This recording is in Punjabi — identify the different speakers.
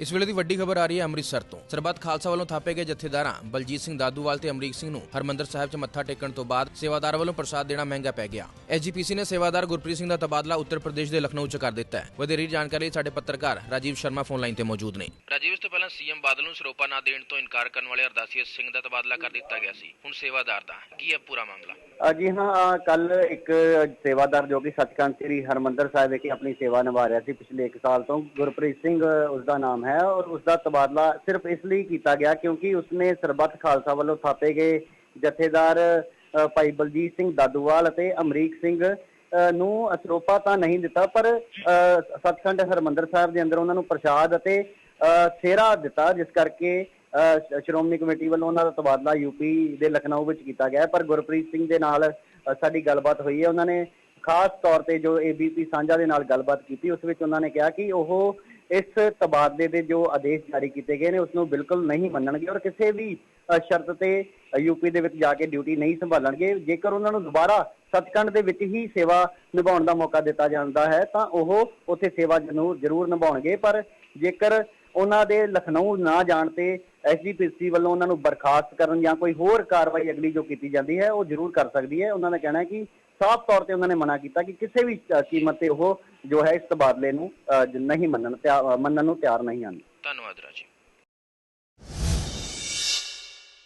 Speaker 1: ਇਸ ਵੇਲੇ ਦੀ ਵੱਡੀ ਖਬਰ ਆ ਰਹੀ ਹੈ ਅੰਮ੍ਰਿਤਸਰ ਤੋਂ। ਸਰਬੱਤ ਖਾਲਸਾ ਵੱਲੋਂ ਥਾਪੇ ਗਏ ਜਥੇਦਾਰਾਂ ਬਲਜੀਤ ਸਿੰਘ ਦਾਦੂਵਾਲ ਤੇ ਅਮਰੀਕ ਸਿੰਘ ਨੂੰ। ਹਰਮੰਦਰ ਸਾਹਿਬ 'ਚ ਮੱਥਾ ਟੇਕਣ ਤੋਂ ਬਾਅਦ ਸੇਵਾਦਾਰ ਵੱਲੋਂ ਪ੍ਰਸਾਦ ਦੇਣਾ ਮਹਿੰਗਾ ਪੈ ਗਿਆ। ਐਸਜੀਪੀਸੀ ਨੇ ਸੇਵਾਦਾਰ ਗੁਰਪ੍ਰੀਤ ਸਿੰਘ ਦਾ ਤਬਾਦਲਾ ਉੱਤਰ ਪ੍ਰਦੇਸ਼ ਦੇ ਲਖਨਊ 'ਚ ਕਰ ਦਿੱਤਾ ਹੈ। ਵਧੇਰੀ ਜਾਣਕਾਰੀ ਲਈ ਸਾਡੇ ਪੱਤਰਕਾਰ ਰਾਜੀਵ ਸ਼ਰਮਾ ਫੋਨ ਲਾਈਨ ਤੇ ਮੌਜੂਦ ਨੇ। ਰਾਜੀਵ ਇਸ ਤੋਂ ਪਹਿਲਾਂ ਸੀਐਮ ਬਾਦਲ ਨੂੰ ਸਰੋਪਾ ਨਾ ਦੇਣ ਤੋਂ ਇਨਕਾਰ ਕਰਨ ਵਾਲੇ ਅਰਦਾਸੀਆ ਸਿੰਘ ਦਾ ਤਬਾਦਲਾ ਕਰ ਦਿੱਤਾ ਗਿਆ ਸੀ। ਹੁਣ ਸੇਵਾਦਾਰ ਦਾ ਕੀ ਹੈ ਪੂਰਾ ਮਾਮਲਾ?
Speaker 2: ਜੀ ਹਾਂ ਕੱਲ ਇੱਕ ਸੇਵਾਦਾਰ ਜੋ ਕਿ ਸੱਚਖੰਡ ਸ੍ਰੀ ਹਰਮੰਦਰ ਸਾਹਿਬ ਵਿਖੇ ਆਪਣੀ ਸੇਵਾ ਨਿਭਾ ਰਿਹਾ ਸੀ ਪਿਛਲੇ 1 ਸਾਲ ਤੋਂ। ਗੁਰਪ੍ਰੀਤ ਸਿੰਘ ਉਸ ਦਾ ਨਾਮ ਹੈ। ਔਰ ਉਸ ਦਾ ਤਬਾਦਲਾ ਸਿਰਫ ਇਸ ਲਈ ਕੀਤਾ ਗਿਆ ਕਿਉਂਕਿ ਉਸਨੇ ਸਰਬੱਤ ਖਾਲਸਾ ਵੱਲੋਂ ਥਾਪੇ ਗਏ ਜਥੇਦਾਰ ਭਾਈ ਬਲਜੀਤ ਸਿੰਘ ਦਾਦੂਵਾਲ ਅਤੇ ਅਮਰੀਕ ਸਿੰਘ ਨੂੰ ਅਸਰੋਪਾ ਤਾਂ ਨਹੀਂ ਦਿੱਤਾ ਪਰ ਅ, ਹਰਮੰਦਰ ਸਾਹਿਬ ਦੇ ਅੰਦਰ ਉਹਨਾਂ ਨੂੰ ਪ੍ਰਸ਼ਾਦ ਅਤੇ ਅ, ਸਿਹਰਾ ਦਿੱਤਾ ਜਿਸ ਕਰਕੇ ਅ, ਸ਼੍ਰੋਮਣੀ ਕਮੇਟੀ ਵੱਲੋਂ ਉਹਨਾਂ ਦਾ ਤਬਾਦਲਾ ਯੂਪੀ ਦੇ ਲਖਨਊ ਵਿੱਚ ਕੀਤਾ ਗਿਆ। ਪਰ ਗੁਰਪ੍ਰੀਤ ਸਿੰਘ ਦੇ ਨਾਲ ਸਾਡੀ ਗੱਲਬਾਤ ਹੋਈ ਹੈ। ਉਹਨਾਂ ਨੇ ਖਾਸ ਤੌਰ ਤੇ ਜੋ ਏਬੀਪੀ ਸਾਂਝਾ ਦੇ ਨਾਲ ਗੱਲਬਾਤ ਕੀਤੀ ਉਸ ਵਿੱਚ ਉਹਨਾਂ ਨੇ ਕਿਹਾ ਕਿ ਉਹ ਇਸ ਤਬਾਦਲੇ ਦੇ ਜੋ ਆਦੇਸ਼ ਜਾਰੀ ਕੀਤੇ ਗਏ ਨੇ, ਉਸ ਨੂੰ ਬਿਲਕੁਲ ਨਹੀਂ ਮੰਨਣਗੇ ਔਰ ਕਿਸੇ ਵੀ ਸ਼ਰਤ ਤੇ ਯੂਪੀ ਦੇ ਵਿੱਚ ਜਾ ਕੇ ਡਿਊਟੀ ਨਹੀਂ ਸੰਭਾਲਣਗੇ। ਜੇਕਰ ਉਹਨਾਂ ਨੂੰ ਦੁਬਾਰਾ ਸੱਚਖੰਡ ਦੇ ਵਿੱਚ ਹੀ ਸੇਵਾ ਨਿਭਾਉਣ ਦਾ ਮੌਕਾ ਦਿੱਤਾ ਜਾਂਦਾ ਹੈ, ਤਾਂ ਉਹ ਉੱਥੇ ਸੇਵਾ ਜ਼ਰੂਰ ਜ਼ਰੂਰ ਨਿਭਾਉਣਗੇ। ਪਰ ਜੇਕਰ ਉਹਨਾਂ ਦੇ ਲਖਨਊ ਨਾ ਜਾਣ ਤੇ ਐਸਜੀਪੀਸੀ ਵੱਲੋਂ ਉਹਨਾਂ ਨੂੰ ਬਰਖਾਸਤ ਕਰਨ ਜਾਂ ਕੋਈ ਹੋਰ ਕਾਰਵਾਈ ਅਗਲੀ ਜੋ ਕੀਤੀ ਜਾਂਦੀ ਹੈ ਉਹ ਜ਼ਰੂਰ ਕਰ ਸਕਦੀ ਹੈ। ਉਹਨਾਂ ਦਾ ਕਹਿਣਾ ਹੈ ਕਿ ਸਾਫ਼ ਤੌਰ ਤੇ ਉਹਨਾਂ ਨੇ ਮਨਾ ਕੀਤਾ ਕਿ ਕਿਸੇ ਵੀ ਕੀਮਤ ਤੇ ਉਹ ਜੋ ਹੈ ਇਸ ਤਬਾਦਲੇ ਨੂੰ ਅ, ਨਹੀਂ ਮੰਨਣ ਤਿਆ- ਮੰਨਣ ਨੂੰ ਤਿਆਰ ਨਹੀਂ ਹਨ
Speaker 1: ਧੰਨਵਾਦ ਰਾਜੀਵ